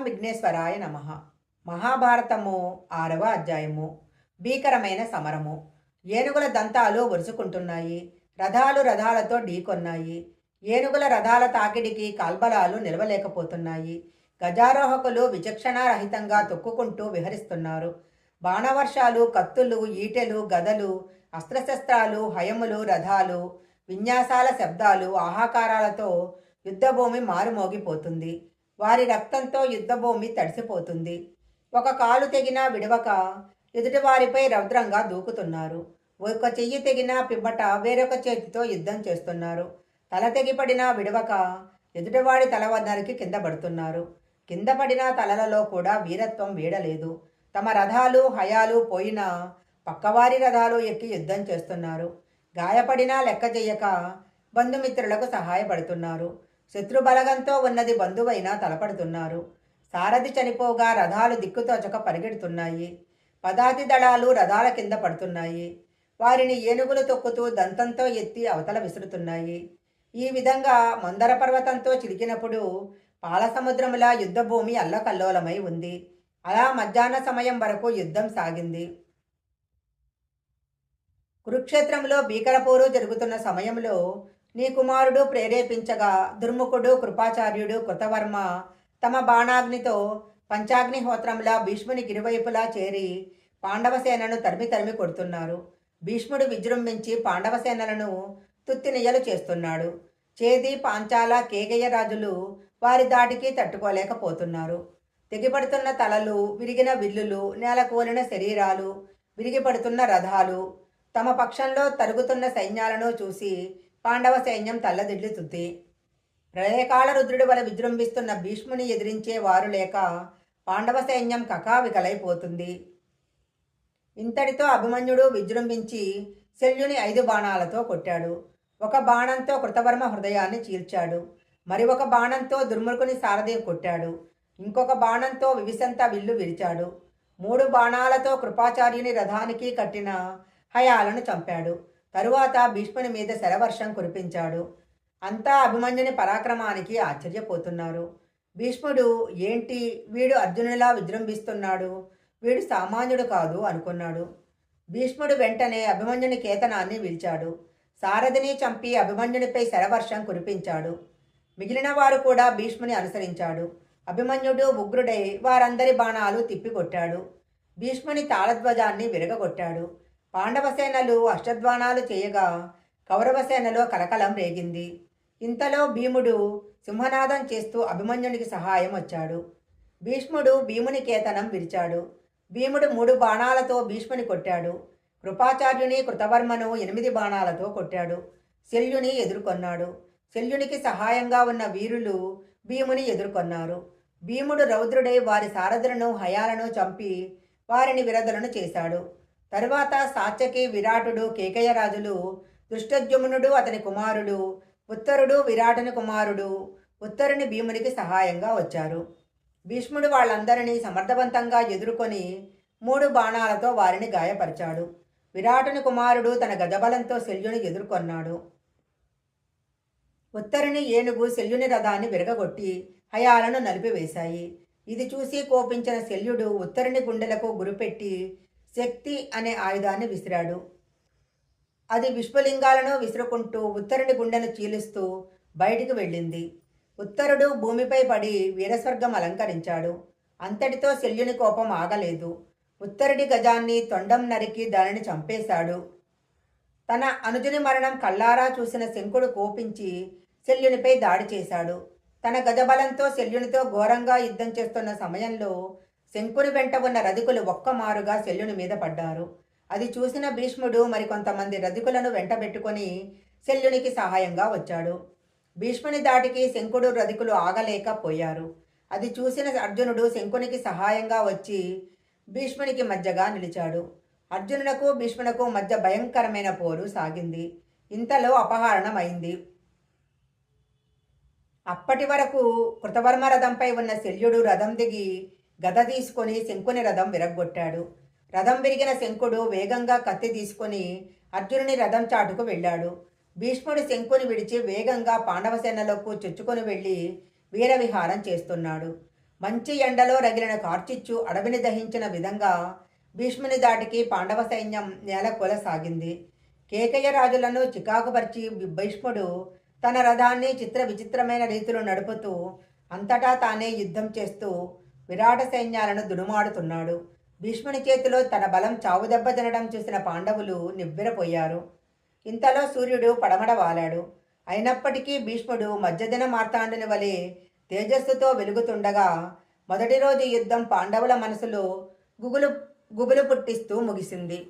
ఓం విఘ్నేశ్వరాయ నమ. మహాభారతము ఆరవ అధ్యాయము. భీకరమైన సమరము. ఏనుగుల దంతాలు వరుసుకుంటున్నాయి రథాలు రథాలతో ఢీకొన్నాయి. ఏనుగుల రథాల తాకిడికి కాల్బలాలు నిలవలేకపోతున్నాయి. గజారోహకులు విచక్షణారహితంగా తొక్కుకుంటూ విహరిస్తున్నారు. బాణవర్షాలు కత్తులు ఈటెలు గదలు అస్త్రశస్త్రాలు హయములు రథాలు విన్యాసాల శబ్దాలు ఆహాకారాలతో యుద్ధభూమి మారుమోగిపోతుంది. వారి రక్తంతో యుద్ధభూమి తడిసిపోతుంది. ఒక కాలు తెగినా విడవక ఎదుటివారిపై రౌద్రంగా దూకుతున్నారు. ఒక చెయ్యి తెగినా పిబ్బట వేరొక చేతితో యుద్ధం చేస్తున్నారు. తల తెగిపడినా విడవక ఎదుటివాడి తల వద్దరికి కింద పడుతున్నారు. కింద పడిన తలలలో కూడా వీరత్వం వీడలేదు. తమ రథాలు హయాలు పోయినా పక్కవారి రథాలు ఎక్కి యుద్ధం చేస్తున్నారు. గాయపడినా లెక్క చేయక బంధుమిత్రులకు సహాయపడుతున్నారు. శత్రుబలగంతో ఉన్నది బంధువైనా తలపడుతున్నారు. సారథి చనిపోగా రథాలు దిక్కుతోచక పరిగెడుతున్నాయి. పదాతి దళాలు రథాల కింద పడుతున్నాయి. వారిని ఏనుగులు తొక్కుతూ దంతంతో ఎత్తి అవతల విసురుతున్నాయి. ఈ విధంగా మందర పర్వతంతో చిలికినప్పుడు పాలసముద్రములా యుద్ధభూమి అల్లకల్లోలమై ఉంది. అలా మధ్యాహ్న సమయం వరకు యుద్ధం సాగింది. కురుక్షేత్రంలో భీకరపోరు జరుగుతున్న సమయంలో నీ కుమారుడు ప్రేరేపించగా దుర్ముఖుడు కృపాచార్యుడు కృతవర్మ తమ బాణాగ్నితో పంచాగ్నిహోత్రంలా భీష్ముని ఇరువైపులా చేరి పాండవసేనను తరిమి తరిమి కొడుతున్నారు. భీష్ముడు విజృంభించి పాండవసేనలను తుత్తినియలు చేస్తున్నాడు. చేది పాంచాల కేగయ్య రాజులు వారి దాటికి తట్టుకోలేకపోతున్నారు. తెగిపడుతున్న తలలు విరిగిన విల్లులు నేలకూలిన శరీరాలు విరిగిపడుతున్న రథాలు తమ పక్షంలో తరుగుతున్న సైన్యాలను చూసి పాండవ సైన్యం తల్లదిడ్లుతుంది ప్రళయకాల రుద్రుడి వల విజృంభిస్తున్న భీష్ముని ఎదిరించే వారు లేక పాండవ సైన్యం కకావికలైపోతుంది. ఇంతటితో అభిమన్యుడు విజృంభించి శల్యుని ఐదు బాణాలతో కొట్టాడు. ఒక బాణంతో కృతవర్మ హృదయాన్ని చీల్చాడు. మరి ఒక బాణంతో దుర్ముఖుని సారథి కొట్టాడు. ఇంకొక బాణంతో వివిసంత విల్లు విరిచాడు. మూడు బాణాలతో కృపాచార్యుని రథానికి కట్టిన హయాలను చంపాడు. తరువాత భీష్ముని మీద శరవర్షం కురిపించాడు. అంతా అభిమన్యుని పరాక్రమానికి ఆశ్చర్యపోతున్నారు. భీష్ముడు ఏంటి? వీడు అర్జునులా విజృంభిస్తున్నాడు. వీడు సామాన్యుడు కాదు అనుకున్నాడు. భీష్ముడు వెంటనే అభిమన్యుని కేతనాన్ని పిలిచాడు సారథిని చంపి అభిమన్యునిపై శరవర్షం కురిపించాడు. మిగిలిన వారు కూడా భీష్ముని అనుసరించాడు. అభిమన్యుడు ఉగ్రుడై వారందరి బాణాలు తిప్పికొట్టాడు. భీష్ముని తాళధ్వజాన్ని విరగగొట్టాడు. పాండవసేనలు అష్టధ్వానాలు చేయగా కౌరవసేనలో కలకలం రేగింది. ఇంతలో భీముడు సింహనాదం చేస్తూ అభిమన్యునికి సహాయం వచ్చాడు. భీష్ముడు భీముని కేతనం విరిచాడు. భీముడు మూడు బాణాలతో భీష్ముని కొట్టాడు. కృపాచార్యుని కృతవర్మను ఎనిమిది బాణాలతో కొట్టాడు. శల్యుని ఎదుర్కొన్నాడు. శల్యునికి సహాయంగా ఉన్న వీరులు భీముని ఎదుర్కొన్నారు. భీముడు రౌద్రుడై వారి సారథులను హయాలను చంపి వారిని విరదలను చేశాడు. తరువాత సాత్యకి విరాటుడు కేకయ్యరాజులు దుష్టద్యుమ్నుడు అతని కుమారుడు ఉత్తరుడు విరాటుని కుమారుడు ఉత్తరుని భీమునికి సహాయంగా వచ్చారు. భీష్ముడు వాళ్ళందరినీ సమర్థవంతంగా ఎదుర్కొని మూడు బాణాలతో వారిని గాయపరిచాడు. విరాటుని కుమారుడు తన గజబలంతో శల్యుని ఎదుర్కొన్నాడు. ఉత్తరుని ఏనుగు శల్యుని రథాన్ని విరగగొట్టి హయాలను నలిపివేశాయి. ఇది చూసి కోపించిన శల్యుడు ఉత్తరుని గుండెలకు గురిపెట్టి శక్తి అనే ఆయుధాన్ని విసిరాడు. అది విశ్వలింగాలను విసురుకుంటూ ఉత్తరుని గుండెను చీలుస్తూ బయటికి వెళ్ళింది. ఉత్తరుడు భూమిపై పడి వీరస్వర్గం అలంకరించాడు. అంతటితో శల్యుని కోపం ఆగలేదు. ఉత్తరుడి గజాన్ని తొండం నరికి దానిని చంపేశాడు. తన అనుజుని మరణం కళ్ళారా చూసిన శంకుడు కోపించి శల్యునిపై దాడి చేశాడు. తన గజబలంతో శల్యునితో ఘోరంగా యుద్ధం చేస్తున్న సమయంలో శంకుని వెంట ఉన్న రధికులు ఒక్కమారుగా శల్యుని మీద పడ్డారు. అది చూసిన భీష్ముడు మరికొంతమంది రధికులను వెంటబెట్టుకొని శల్యునికి సహాయంగా వచ్చాడు. భీష్ముని దాటికి శంకుడు రధికులు ఆగలేకపోయారు అది చూసిన అర్జునుడు శంకునికి సహాయంగా వచ్చి భీష్మునికి మధ్యగా నిలిచాడు. అర్జునునకు భీష్మునకు మధ్య భయంకరమైన పోరు సాగింది. ఇంతలో అపహరణం అయింది అప్పటి వరకు కృతవర్మ రథంపై ఉన్న శల్యుడు రథం దిగి గద తీసుకొని శంకుని రథం విరగ్గొట్టాడు. రథం విరిగిన శంకుడు వేగంగా కత్తి తీసుకొని అర్జునుని రథం చాటుకు వెళ్ళాడు. భీష్ముడు శంకుని విడిచి వేగంగా పాండవసేనలోకి చొచ్చుకొని వెళ్ళి వీరవిహారం చేస్తున్నాడు. మంచి ఎండలో రగిలిన కార్చిచ్చు అడవిని దహించిన విధంగా భీష్ముని దాటికి పాండవ సైన్యం నేల కొలసాగింది. కేకయ్య రాజులను చికాకుపరిచి భీష్ముడు తన రథాన్ని చిత్ర విచిత్రమైన రీతిలో నడుపుతూ అంతటా తానే యుద్ధం చేస్తూ విరాట సైన్యాలను దునుమాడుతున్నాడు భీష్ముని చేతిలో తన బలం చావుదెబ్బ తినడం చూసిన పాండవులు నివ్వెరపోయారు. ఇంతలో సూర్యుడు పడమడ వాలాడు. అయినప్పటికీ భీష్ముడు మధ్యదిన మార్తాండుని వలె తేజస్సుతో వెలుగుతుండగా మొదటి రోజు యుద్ధం పాండవుల మనసులో గుగులు గుబులు పుట్టిస్తూ ముగిసింది.